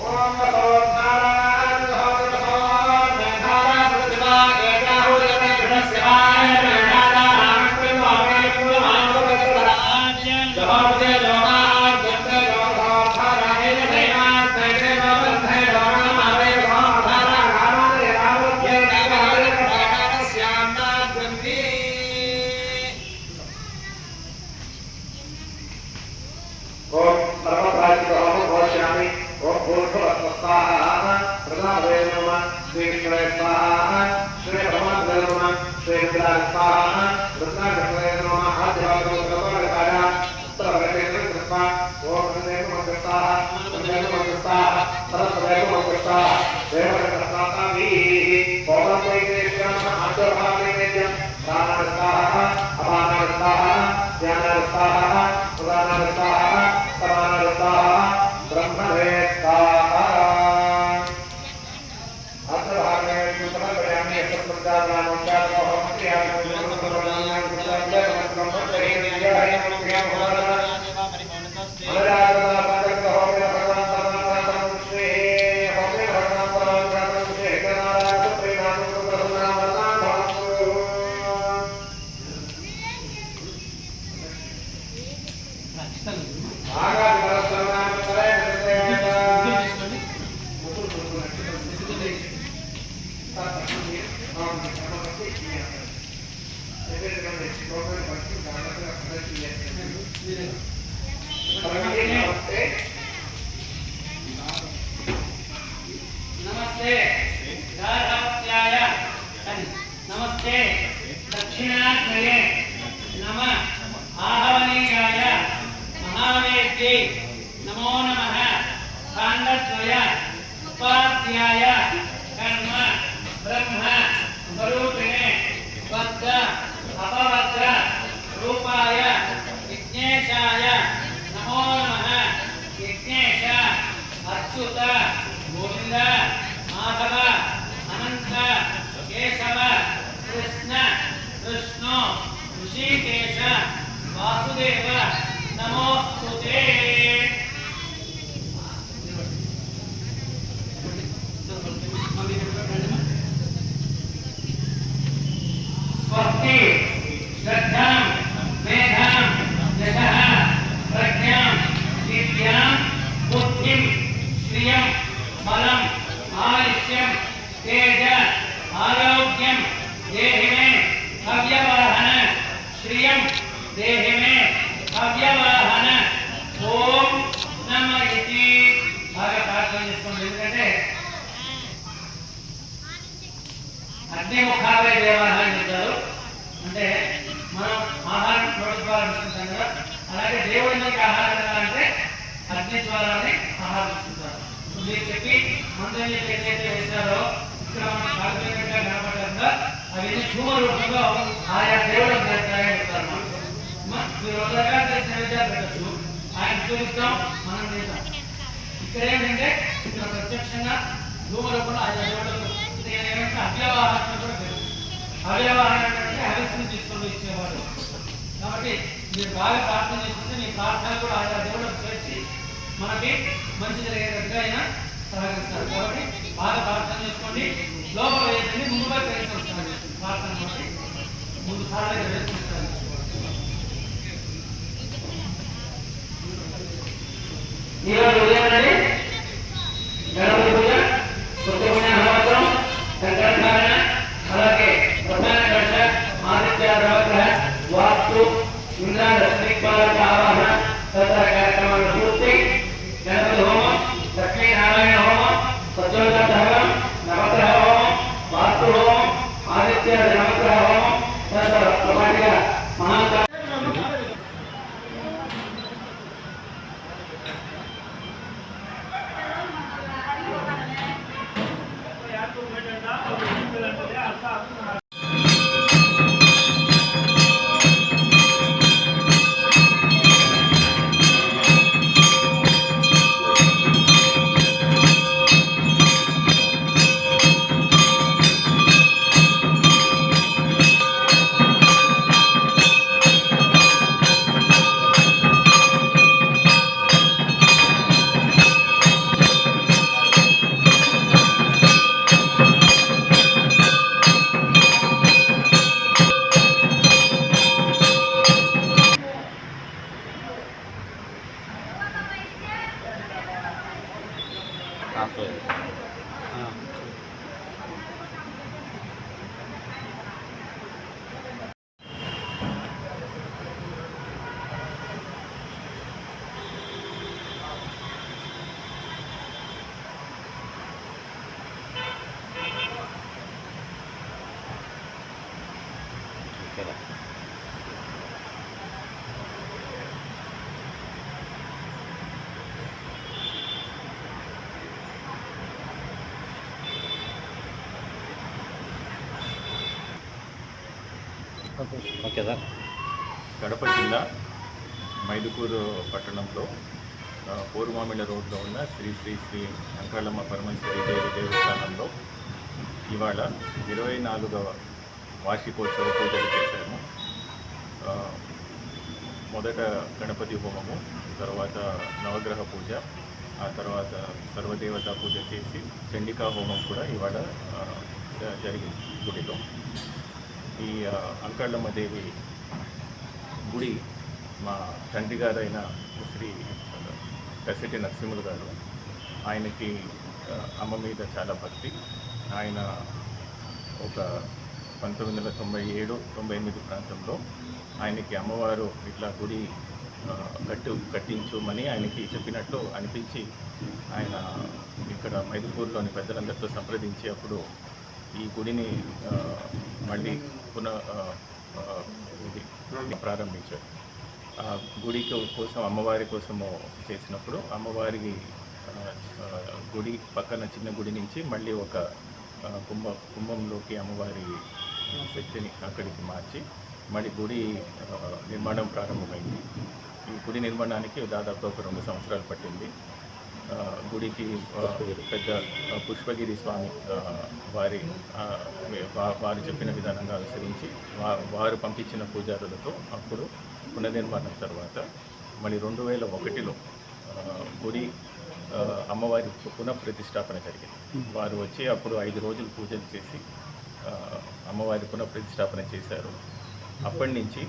ಓಂ హృదయ మంత్రస్వాహ సరస్వదేవ మంత్రస్వాహ దేవరకృష్ణాతామి ఓం వైదేశ్యామ ఆచోభావేద్యం ప్రాణాయ స్వాహ అపానాయ స్వాహ జ్ఞానాయ స్వాహ పురాణాయ స్వాహ సమానాయ స్వాహ బ్రహ్మణే స్వాహ అత్రభాగే సమర్పయామి दक्षिणाग्नये नम। आहवनीयाय नमो नमः। उपाध्याय कर्म ब्रह्म स्वरूपिणे रूपाय विघ्नेशाय नमो नमः। विघ्नेश చేసుకోండి. ఎందుకంటే అగ్నిముఖాలే దేవాలయం చెప్తారు అంటే మనం ఆహారం నోటి ద్వారా తీసుకుంటాం కదా. అలాగే దేవుడికి ఆహారం అంటే అగ్ని ద్వారానే ఆహారం తీసుకుంటారు మీరు చెప్పి మంత్రం చెప్పి ఏదైతే వేశారో ఇక్కడ మనం కార్యక్రమంగా కనపడకుండా అవన్నీ ధూమ రూపంలో ఆయా దేవుడు చేస్తాయని చెప్తారు మీరు ఒక రకాల చేసిన నైవేద్యాలు పెట్టచ్చు. ఆయన చూపిస్తాం మనం చేస్తాం ఇక్కడ ఏంటంటే ఇక్కడ ప్రత్యక్షంగా ధూమ రూపంలో ఆయా ఏమంటే అవ్యవహారం కూడా అవ్యవహారం అంటే హవిస్సుని తీసుకొని ఇచ్చేవాడు కాబట్టి మీరు బాగా ప్రార్థన చేసుకుంటే మీ ప్రార్థనలు కూడా ఆయా దేవుడు చేర్చి మనకి మంచి జరిగేటట్టుగా ఆయన సహకరిస్తారు. కాబట్టి బాగా ప్రార్థన చేసుకోండి. లోపల వేయండి ముందుగా ప్రయత్నిస్తాను ప్రార్థన బట్టి ముందు ఖాళీగా ప్రయత్నిస్తాను ఈరోజు ఉదయం वास्तु इंद्रा रश्मि पर आवाहन तथा 啊，对，嗯。ఓకే సార్ కడప జిల్లా మైదుకూరు పట్టణంలో ఆ, పూర్వమామిళ్ళ రోడ్లో ఉన్న శ్రీ శ్రీ శ్రీ అంకాళమ్మ పరమేశ్వరి దేవి దేవస్థానంలో ఇవాళ ఇరవై నాలుగవ వార్షికోత్సవ పూజలు చేశాము. మొదట గణపతి హోమము తర్వాత నవగ్రహ పూజ ఆ తర్వాత సర్వదేవతా పూజ చేసి చండికా హోమం కూడా ఇవాళ జరిగింది గుడిలో. ఈ అంకళ్ళమ్మ దేవి గుడి మా తండ్రి గారైన శ్రీ కసిటి నరసింహులు గారు ఆయనకి అమ్మ మీద చాలా భక్తి. ఆయన ఒక పంతొమ్మిది వందల తొంభై ఏడు తొంభై ఎనిమిది ప్రాంతంలో ఆయనకి అమ్మవారు ఇట్లా గుడి కట్టు కట్టించుమని ఆయనకి చెప్పినట్లు అనిపించి ఆయన ఇక్కడ మైదుపూర్లోని పెద్దలందరితో సంప్రదించి అప్పుడు ఈ గుడిని మళ్ళీ పునః ఇది ప్రారంభించారు. ఆ గుడి కోసం అమ్మవారి కోసము చేసినప్పుడు అమ్మవారి గుడి పక్కన చిన్న గుడి నుంచి మళ్ళీ ఒక కుంభ కుంభంలోకి అమ్మవారి శక్తిని అక్కడికి మార్చి మళ్ళీ గుడి నిర్మాణం ప్రారంభమైంది. ఈ గుడి నిర్మాణానికి దాదాపు ఒక రెండు సంవత్సరాలు పట్టింది. గుడికి పెద్ద పుష్పగిరి స్వామి వారి వారు చెప్పిన విధానంగా అనుసరించి వారు పంపించిన పూజారులతో అప్పుడు పునర్నిర్మాణం తర్వాత మళ్ళీ రెండు వేల ఒకటిలో గుడి అమ్మవారి పునః ప్రతిష్టాపన జరిగింది. వారు వచ్చి అప్పుడు ఐదు రోజులు పూజలు చేసి అమ్మవారి పునః ప్రతిష్టాపన చేశారు. అప్పటి నుంచి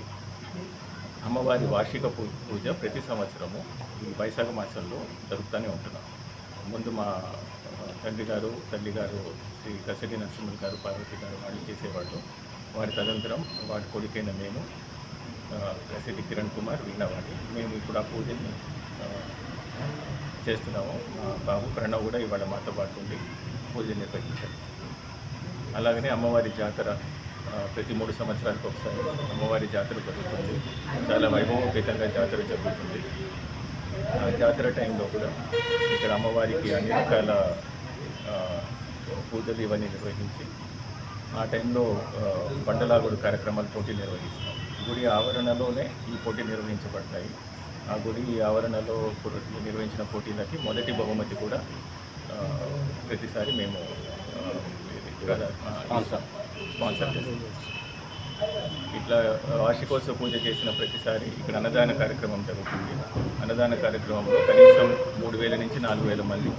అమ్మవారి వార్షిక పూ- పూజ ప్రతి సంవత్సరము ఈ వైశాఖ మాసంలో జరుగుతూనే ఉంటున్నాం. ముందు మా తండ్రి గారు తల్లి గారు శ్రీ కసటి నరసింహులు గారు పార్వతి గారు వాళ్ళు చేసేవాళ్ళు. వారి తదనంతరం వారి కొడుకైన మేము కసటి కిరణ్ కుమార్ వీణవాడి మేము ఇప్పుడు ఆ పూజని చేస్తున్నాము. మా బాబు ప్రణవ్ కూడా ఇవాళ మాతో పాటు ఉండి పూజ నిర్వహించారు. అలాగనే అమ్మవారి జాతర ప్రతి మూడు సంవత్సరాలకు ఒకసారి అమ్మవారి జాతర జరుగుతుంది. చాలా వైభవోపేతంగా జాతర జరుగుతుంది. ఆ జాతర టైంలో కూడా ఇక్కడ అమ్మవారికి అన్ని రకాల పూజలు ఇవన్నీ నిర్వహించి ఆ టైంలో బండలాగుడు కార్యక్రమాలు పోటీ నిర్వహిస్తాం. గుడి ఆవరణలోనే ఈ పోటీ నిర్వహించబడతాయి. ఆ గుడి ఆవరణలో నిర్వహించిన పోటీలకి మొదటి బహుమతి కూడా ప్రతిసారి మేము స్పాన్సర్ చేస్తుంది. ఇట్లా వార్షికోత్సవ పూజ చేసిన ప్రతిసారి ఇక్కడ అన్నదాన కార్యక్రమం జరుగుతుంది. అన్నదాన కార్యక్రమంలో కనీసం మూడు వేల నుంచి నాలుగు వేల మంది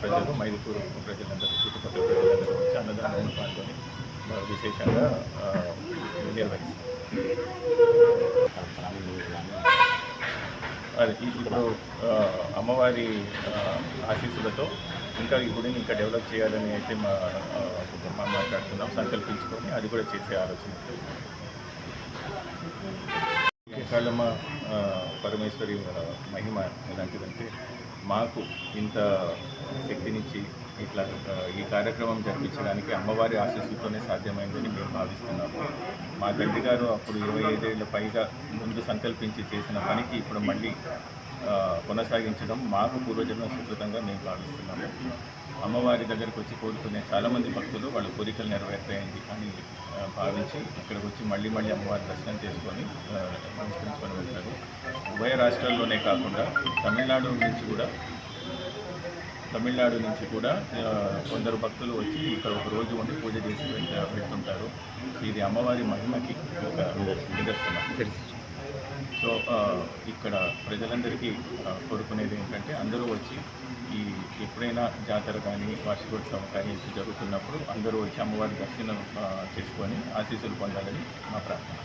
ప్రజలు మైదుకూరు ప్రజలందరూ చుట్టుపక్కల ప్రజలందరూ వచ్చి అన్నదానంలో పాల్గొని విశేషంగా నిర్వహిస్తారు. అది ఇప్పుడు అమ్మవారి ఆశీస్సులతో ఇంకా ఈ గుడిని ఇంకా డెవలప్ చేయాలని అయితే మా మాట్లాడుతున్నాం. సంకల్పించుకొని అది కూడా చేసే ఆలోచన. కాళమ్మ పరమేశ్వరి మహిమ ఎలాంటిదంటే మాకు ఇంత శక్తినిచ్చి ఇట్లా ఈ కార్యక్రమం జరిపించడానికి అమ్మవారి ఆశీస్సులతోనే సాధ్యమైందని మేము భావిస్తున్నాము. మా తండ్రి గారు అప్పుడు ఇరవై ఐదేళ్ళ పైగా ముందు సంకల్పించి చేసిన పనికి ఇప్పుడు మళ్ళీ కొనసాగించడం మాకు పూర్వజన్మ సుకృతంగా మేము భావిస్తున్నాము అమ్మవారి దగ్గరకు వచ్చి కోరుకునే చాలామంది భక్తులు వాళ్ళ కోరికలు నెరవేర్తాయండి అని భావించి ఇక్కడికి వచ్చి మళ్ళీ మళ్ళీ అమ్మవారి దర్శనం చేసుకొని నమస్కరించుకొని వెళ్తారు. ఉభయ రాష్ట్రాల్లోనే కాకుండా తమిళనాడు నుంచి కూడా తమిళనాడు నుంచి కూడా కొందరు భక్తులు వచ్చి ఇక్కడ ఒక రోజు ఉండి పూజ చేసి పెడుతుంటారు ఇది అమ్మవారి మహిమకి ఒక నిదర్శనం. సో ఇక్కడ ప్రజలందరికీ కోరుకునేది ఏంటంటే అందరూ వచ్చి ఈ ఎప్పుడైనా జాతర కానీ వార్షికోత్సవం కానీ జరుగుతున్నప్పుడు అందరూ వచ్చి అమ్మవారి దర్శనం చేసుకొని ఆశీస్సులు పొందాలని మా ప్రార్థన.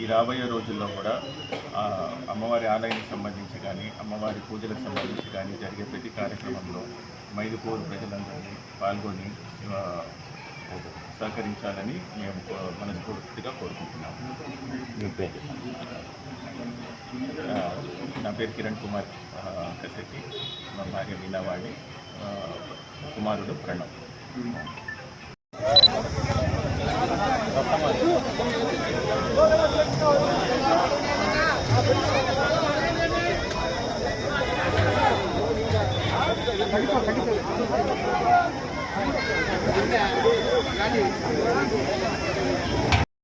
ఈ రాబోయే రోజుల్లో కూడా అమ్మవారి ఆలయానికి సంబంధించి కానీ అమ్మవారి పూజలకు సంబంధించి కానీ జరిగే ప్రతి కార్యక్రమంలో మైదుపూరు ప్రజలందరినీ పాల్గొని సహకరించాలని మేము మనస్ఫూర్తిగా కోరుకుంటున్నాము. నా పేరు కిరణ్ కుమార్ కసెట్టి మా భార్య మీనావాణి కుమారుడు ప్రణవ్.